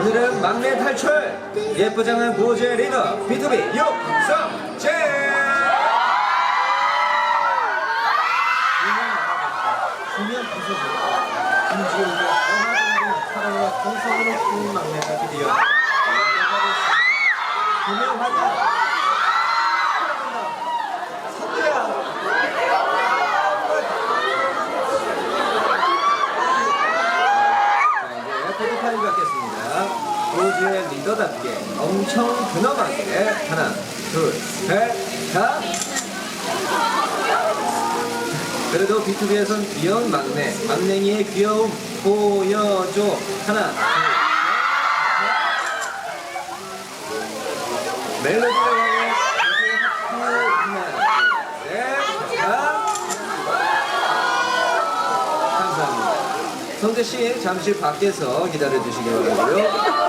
오늘은 막내 탈출. 예쁘장한 고제 리더 B2B 육성재. 부서져 김지훈과 어마어마한 사랑과 정성으로 키운 막내가 드디어 자, 이제 포토타임 갖겠습니다. 로즈의 리더답게 엄청 근엄하게 하나, 둘, 셋, 가! 그래도 B2B에선 귀여운 막내, 막냉이의 귀여움 보여줘. 하나, 둘, 셋. 멜로디를 향해 로즈의 하트 하나, 둘, 셋, 가! 감사합니다. 성재 씨 잠시 밖에서 기다려 주시기 바라고요.